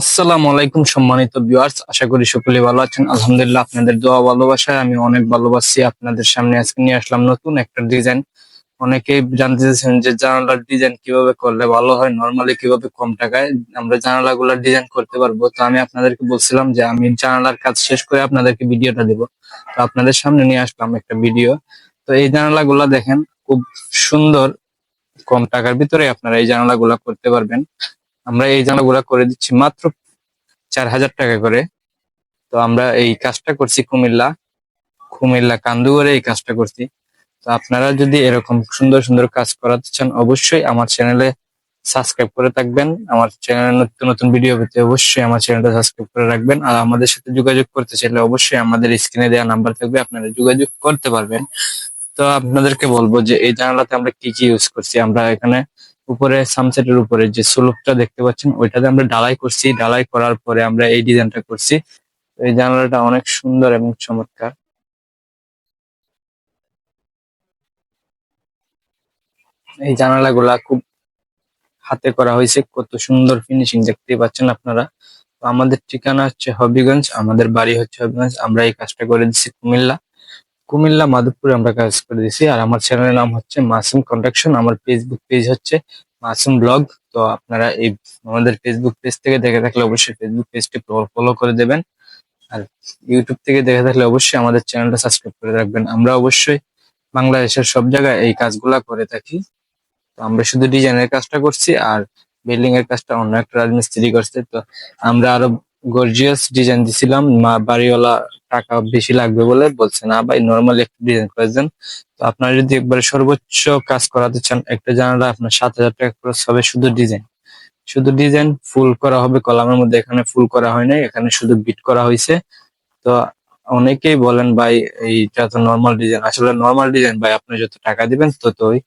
আসসালামু আলাইকুম সম্মানিত ভিউয়ার্স আশা করি সকলে ভালো আছেন। আলহামদুলিল্লাহ, আপনাদের দোয়া ভালোবাসায় আমি অনেক ভালোবাসি। আপনাদের সামনে আজকে নিয়ে আসলাম নতুন একটা ডিজাইন অনেকেই জানতে চাইছেন যে জানালার ডিজাইন কীভাবে করলে ভালো হয় নরমালি কীভাবে কম টাকায় আমরা জানালাগুলোর ডিজাইন করতে পারব? তো আমি আপনাদেরকে বলছিলাম যে আমি জানালার কাজ শেষ করে আপনাদেরকে ভিডিওটা দেব। তো আপনাদের সামনে নিয়ে আসলাম একটা ভিডিও তো এই জানালাগুলো দেখেন, খুব সুন্দর, কম টাকার ভিতরে আপনারা এই জানালাগুলো করতে পারবেন। আমরা এই জানালাগুলা করে দিচ্ছি মাত্র চার হাজার টাকা করে। তো আমরা এই কাজটা করছি কুমিল্লা কুমিল্লা কান্দুগরে এই কাজটা করছি। তো আপনারা যদি এরকম সুন্দর সুন্দর কাজ করাতে চান, অবশ্যই আমার চ্যানেলে সাবস্ক্রাইব করে থাকবেন। আমার চ্যানেলে নতুন নতুন ভিডিও পেতে অবশ্যই আমার চ্যানেলটা সাবস্ক্রাইব করে রাখবেন। আর আমাদের সাথে যোগাযোগ করতে চাইলে অবশ্যই আমাদের স্ক্রিনে দেওয়া নাম্বার থাকবে, আপনারা যোগাযোগ করতে পারবেন। তো আপনাদেরকে বলব যে, এই জানালাতে আমরা কি কি ইউজ করছি? আমরা এখানে উপরে সামসেটের উপরে যে সুলুকটা দেখতে পাচ্ছেন, ওইটাতে আমরা ডালাই করছি। ডালাই করার পরে আমরা এই ডিজাইনটা করছি। এই জানালাটা অনেক সুন্দর এবং চমৎকার। এই জানালাগুলা খুব হাতে করা হয়েছে। কত সুন্দর ফিনিশিং দেখতে পাচ্ছেন আপনারা। আমাদের ঠিকানা হচ্ছে হবিগঞ্জ, আমাদের বাড়ি হচ্ছে হবিগঞ্জ। আমরা এই কাজটা করে দিচ্ছি কুমিল্লা। কুমিল্লা মাধবপুরে আমরা কাজ করে দিছি আর আমার চ্যানেলের নাম হচ্ছে মাসুম কন্ট্রাকশন আমার ফেসবুক পেজ হচ্ছে মাসুম ব্লগ তো আপনারা এই আমাদের ফেসবুক পেজ থেকে দেখে থাকলে অবশ্যই ফেসবুক পেজটি ফলো করে দেবেন। আর ইউটিউব থেকে দেখে থাকলে অবশ্যই আমাদের চ্যানেলটা সাবস্ক্রাইব করে রাখবেন। আমরা অবশ্যই বাংলাদেশের সব জায়গায় এই কাজগুলা করে থাকি। তো আমরা শুধু ডিজাইনের কাজটা করছি আর বিল্ডিং এর কাজটা অন্য একটা রাজমিস্ত্রি করছে। তো আমরা আরও গর্জিয়াস ডিজাইন দিছিলাম, মা- বাড়িওয়ালা টাকা বেশি লাগবে বলে বলছে, না ভাই নর্মালি একটা ডিজাইন করে দেন। তো আপনারা যদি একবারে সর্বোচ্চ কাজ করাতে চান, একটা জানালা আপনার সাত হাজার টাকা খরচ হবে শুধু ডিজাইন শুধু ডিজাইন ফুল করা হবে, কলামের মধ্যে এখানে ফুল করা হয় নাই, এখানে শুধু বিট করা হয়েছে। তো অনেকেই বলেন, ভাই, এইটা তো নর্মাল ডিজাইন আসলে নর্মাল ডিজাইন ভাই, আপনি যত টাকা দিবেন, ততই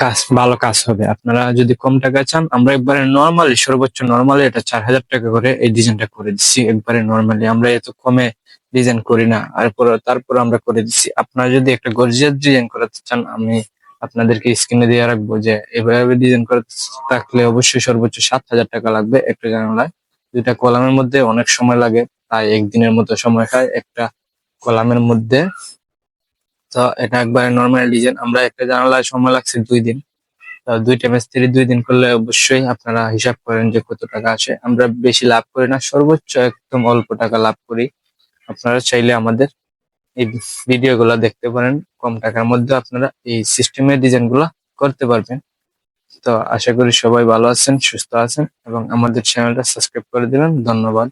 কাজ, ভালো কাজ হবে। আপনারা যদি কম টাকা চান, আমরা একবারে নর্মালি সর্বোচ্চ নর্মালি এটা চার হাজার টাকা করে এই ডিজাইনটা করে দিচ্ছি একবারে নর্মালি আমরা এত কমে ডিজাইন করি না। আর পরে- তারপর আমরা করে দিচ্ছি আপনারা যদি একটা গর্জিয়াস ডিজাইন করাতে চান, আমি আপনাদেরকে স্ক্রিনে দিয়ে রাখব যে, এভাবে ডিজাইন করতে থাকলে অবশ্যই সর্বোচ্চ সাত হাজার টাকা লাগবে একটা জানালায়। দুইটা কলামের মধ্যে অনেক সময় লাগে প্রায় একদিনের মতো সময় খায়। একটা কলামের মধ্যে তো এটা একবারে নর্মাল ডিজাইন আমরা একটা জানালায় সময় লাগছে দুই দিন। তো দুইটা মিস্ত্রি দুই দিন করলে অবশ্যই আপনারা হিসাব করেন যে কত টাকা আসে। আমরা বেশি লাভ করি না, সর্বোচ্চ একদম অল্প টাকা লাভ করি। আপনারা চাইলে আমাদের এই ভিডিও গুলা দেখতে পারেন। কম টাকার মধ্যে আপনারা এই সিস্টেমের ডিজাইনগুলা করতে পারবেন। তো আশা করি সবাই ভালো আছেন, সুস্থ আছেন এবং আমাদের চ্যানেলটা সাবস্ক্রাইব করে দিবেন। ধন্যবাদ।